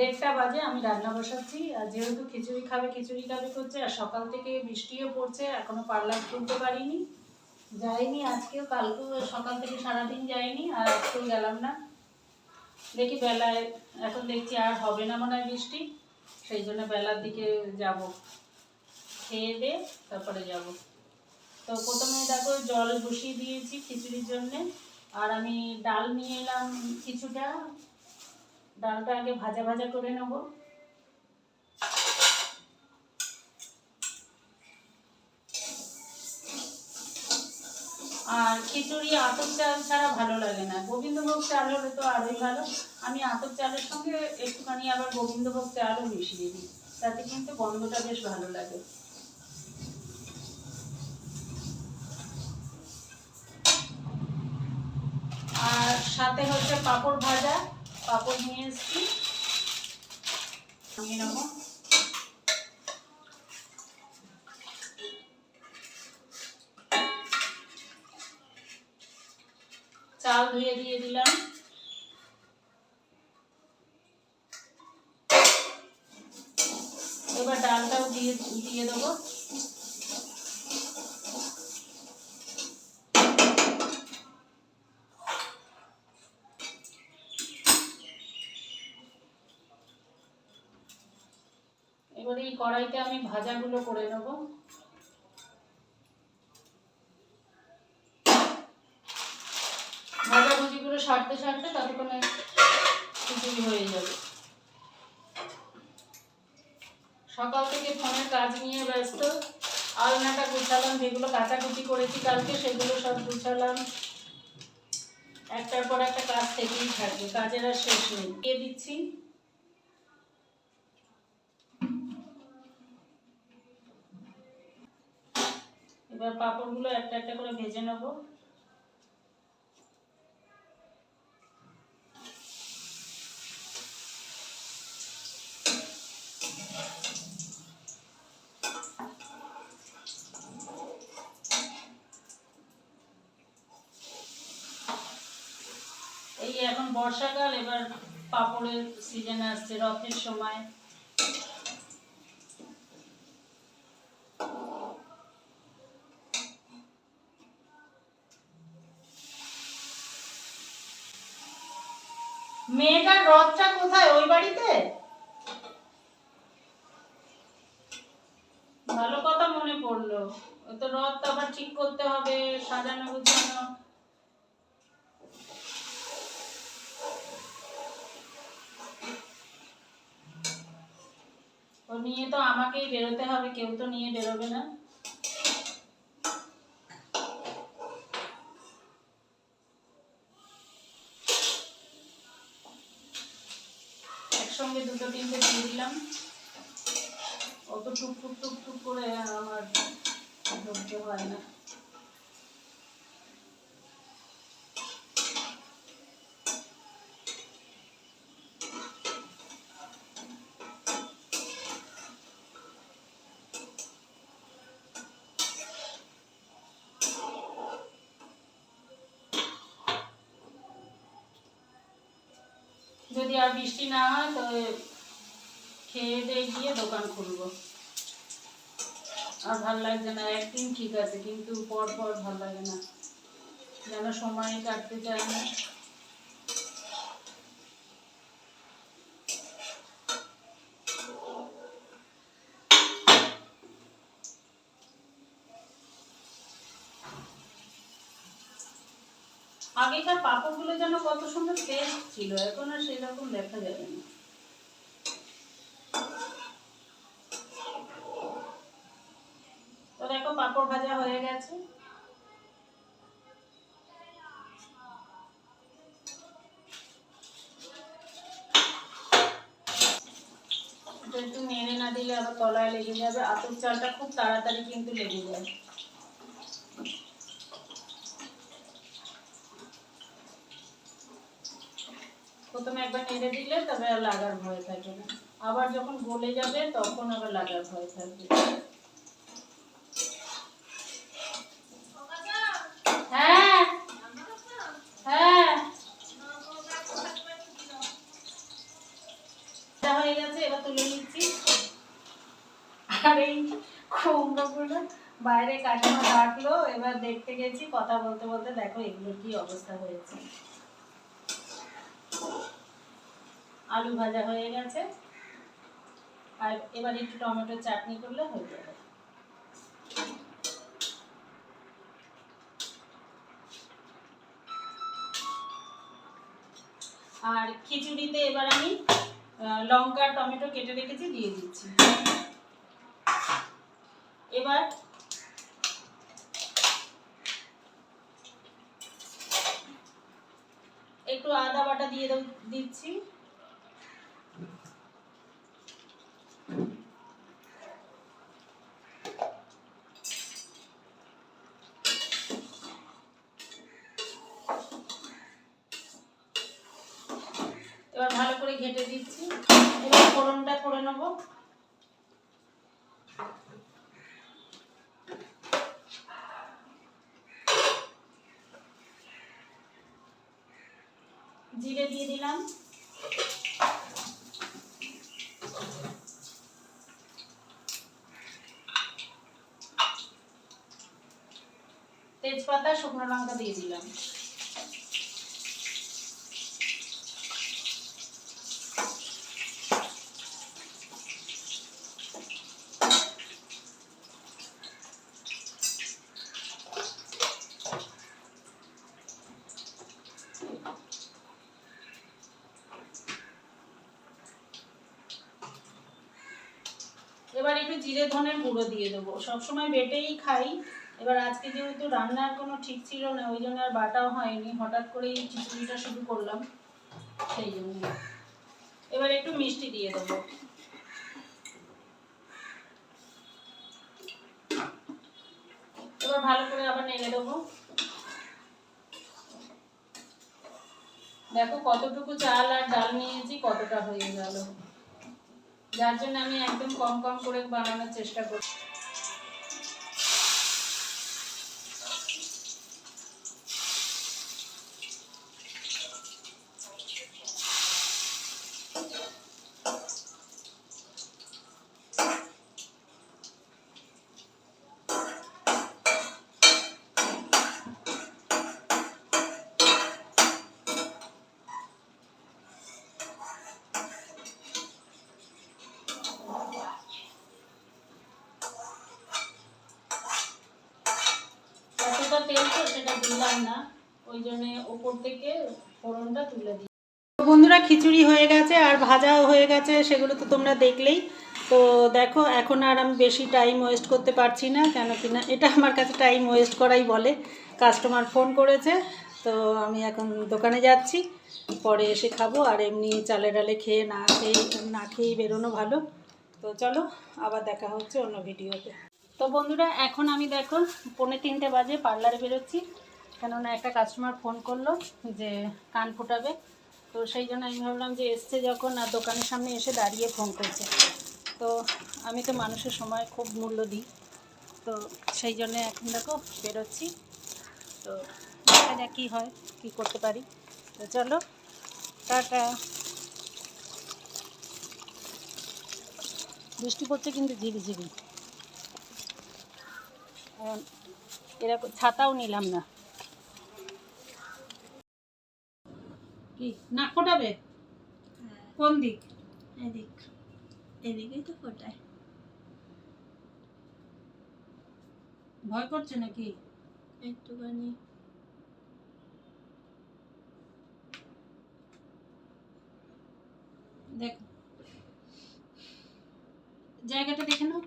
দেড়টা বাজে, আমি রান্না বসাচ্ছি। আর যেহেতু খিচুড়ি খাবে খিচুড়ি খাবে করছে আর সকাল থেকে বৃষ্টিও পড়ছে, এখনও পার্লার তুলতে পারিনি। যাইনি, আজকেও কালকেও সকাল থেকে সারাদিন যাইনি, আর আজকেও গেলাম না। দেখি বেলায়, এখন দেখছি আর হবে না মনে হয় বৃষ্টি, সেই জন্য বেলার দিকে যাব। খেয়ে দে তারপরে যাব। তো প্রথমে দেখো জল বসিয়ে দিয়েছি খিচুড়ির জন্যে, আর আমি ডাল নিয়ে এলাম কিছুটা। ডালটা আগে ভাজা ভাজা করে নেব। আর খিচুড়ি আতপ চাল ছাড়া ভালো লাগে না। গোবিন্দভোগ চাল হলে তো আরোই ভালো। আমি আতপ চালের সঙ্গে একটুখানি আবার গোবিন্দভোগ চালও মিশিয়ে দিই। তাতে কিন্তু গন্ধটা বেশ ভালো লাগে। আর সাথে হচ্ছে পাঁপড় ভাজা। পাঁপড় নিয়ে এসেছি। আমি নেব। চাল ধুয়ে দিয়ে দিলাম। এবার ডালটাও দিয়ে দিয়ে দেবো এবার এই কড়াইতে আমি ভাজাগুলো করে নেব। ভাজাভুজিগুলো সারতে সারতে ততক্ষণে খিচুড়ি হয়ে যাবে। সকাল থেকে ফোনের কাজ নিয়ে ব্যস্ত। আলনাটা গুছালাম, যেগুলো কাচাকুচি করেছি কালকে সেগুলো সব গুছালাম। একটার পর একটা কাজ থেকেই থাকবে, কাজের আর শেষ নেই। দিয়ে দিচ্ছি। এবার পাঁপড়গুলো একটা একটা করে ভেজে নেব। এই এখন বর্ষাকাল, এবার পাপড়ের সিজন আসছে রথের সময় মেয়েটার রথটা কোথায় ওই বাড়িতে ভালো কথা মনে পড়ল ওই তো রথ তো আবার ঠিক করতে হবে, সাজানো গুছানো। ও নিয়ে তো আমাকেই বেরোতে হবে, কেউ তো নিয়ে বেরোবে না। একসঙ্গে দুটো তিনটে দিয়ে দিলাম। অত টুক টুক টুক টুক করে আমার ধরতে হয় না যদি আর বৃষ্টি না হয় তো খেয়ে দিয়ে গিয়ে দোকান খুলবো। আর ভালো লাগছে না একদিন ঠিক আছে, কিন্তু পর পর ভালো লাগে না। যেন সময় কাটতে চায় না। আগেকার পাপড়গুলো যেন কত সুন্দর টেস্ট ছিল, এখন আর সেরকম দেখা যাবে না তো দেখো পাপড় ভাজা হয়ে গেছে। একটু নেড়ে না দিলে আবার তলায় লেগে যাবে। চালটা খুব তাড়াতাড়ি কিন্তু লেগে যায়। প্রথমে একবার নেড়ে দিলে তবে লাগার ভয় থাকে না। আবার যখন গলে যাবে তখন আবার লাগার ভয় থাকবে হ্যাঁ হ্যাঁ বাইরে কাকিমা ডাকলো, এবার দেখতে গেছি, কথা বলতে বলতে দেখো এগুলোর কি অবস্থা হয়েছে। আলু ভাজা হয়ে গেছে, আর এবার একটু টমেটো চাটনি করলে হয়ে যাবে। আর খিচুড়িতে এবার আমি লঙ্কা টমেটো কেটে রেখেছি, দিয়ে দিচ্ছি। এবার একটু আদা বাটা দিয়ে দিচ্ছি। এবার ভালো করে ঘেটে দিচ্ছি। এবার ফোড়নটা করে নেব জিরে দিয়ে দিলাম। তেজপাতা শুকনো লঙ্কা দিয়ে দিলাম। এবার একটু জিরে ধনের গুঁড়ো দিয়ে দেবো। সবসময় বেটেই খাই। এবার আজকে যেহেতু রান্নার কোনো ঠিক ছিল না, ওই জন্য আর বাটাও হয়নি। হঠাৎ করেই খিচুড়িটা শুরু করলাম। সেই জন্য। এবার একটু মিষ্টি দিয়ে দেবো। এবার ভালো করে আবার নেড়ে দেবো। দেখো কতটুকু চাল আর ডাল নিয়েছি, কতটা হয়ে গেল। যার জন্য আমি একদম কম কম করে বানানোর চেষ্টা করি না। ওই ওপর থেকে তুলে দিই। বন্ধুরা, খিচুড়ি হয়ে গেছে আর ভাজাও হয়ে গেছে, সেগুলো তো তোমরা দেখলেই। তো দেখো, এখন আর আমি বেশি টাইম ওয়েস্ট করতে পারছি না, কেন কি না, এটা আমার কাছে টাইম ওয়েস্ট করাই বলে। কাস্টমার ফোন করেছে, তো আমি এখন দোকানে যাচ্ছি, পরে এসে খাব, আর এমনি চালে ডালে খেয়ে না খেয়ে, না খেয়েই বেরোনো ভালো। তো চলো, আবার দেখা হচ্ছে অন্য ভিডিওতে তো। বন্ধুরা, এখন আমি দেখো, পৌনে তিনটে বাজে পার্লারে বেরোচ্ছি। কেননা একটা কাস্টমার ফোন করল যে কান ফোটাবে। তো সেই জন্য আমি ভাবলাম যে এসছে যখন আর দোকানের সামনে এসে দাঁড়িয়ে ফোন করছে। তো আমি তো মানুষের সময় খুব মূল্য দিই। তো সেই জন্য এখন দেখো বেরোচ্ছি। তো দেখা যাক কী হয়, কী করতে পারি। তো চলো, টাটা। বৃষ্টি পড়ছে কিন্তু ঝিরিঝিরি এরকম ছাতাও নিলাম না। কি? নাক ফোটাবে? কোন দিক? এদিক। এদিকেই তো ফোটায়। ভয় করছে নাকি? একটুখানি। দেখ। জায়গাটা দেখে নাও।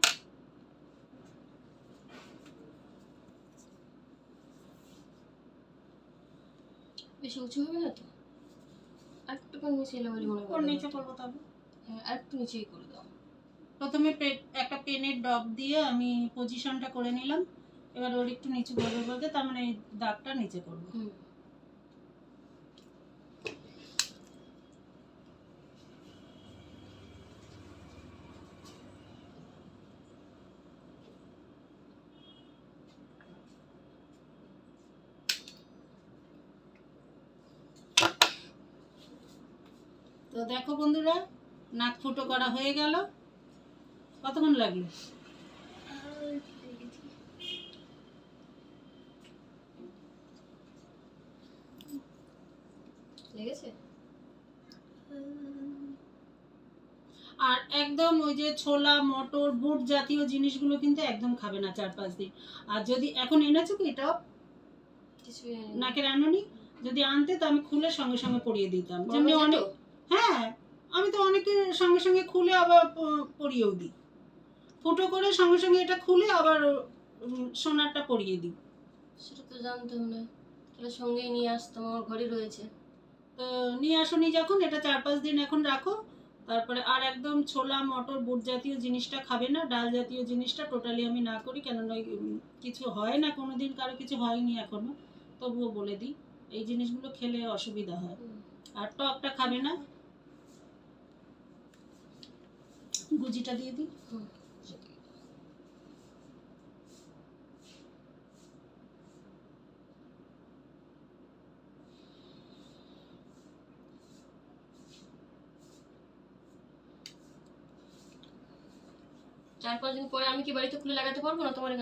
বেশি উঁচু হবে না তো? একটুখানি নিচে এলে বলে মনে কোন নিচে করব তবে হ্যাঁ আর একটু নিচেই করে দাও। প্রথমে একটা পেনের ডব দিয়ে আমি পজিশনটা করে নিলাম। এবার ওর একটু নিচু করবে বলতে তার মানে দাগটা নিচে করব। তো দেখো বন্ধুরা নাক ফুটো করা হয়ে গেল। কতক্ষণ লাগল? আর একদম ওই যে ছোলা মটর বুট জাতীয় জিনিসগুলো কিন্তু একদম খাবে না চার পাঁচ দিন। আর যদি এখন এনেছো কি এটাও নাকের আননি যদি আনতে তো আমি খুলে সঙ্গে সঙ্গে পরিয়ে দিতাম। যেমনি অনেক হ্যাঁ আমি তো অনেকের সঙ্গে সঙ্গে খুলে আবার পরিয়েও দিই। ফুটো করে সঙ্গে সঙ্গে এটা খুলে আবার সোনারটা পরিয়ে দিই। সেটা তো জানতাম না। তাহলে সঙ্গেই নিয়ে আসতাম আমার ঘরে রয়েছে। তো নিয়ে আসনি যখন এটা চার পাঁচ দিন এখন রাখো। তারপরে আর একদম ছোলা মটর বুট জাতীয় জিনিসটা খাবে না ডাল জাতীয় জিনিসটা টোটালি আমি না করি কেননা কিছু হয় না কোনো দিন কারও কিছু হয়নি এখনও। তবুও বলে দিই এই জিনিসগুলো খেলে অসুবিধা হয়। আর টকটা খাবে না গুজিটা দিয়ে দিই। চার পাঁচ দিন পরে আমি কি বাড়িতে খুলে লাগাতে পারব না? তোমার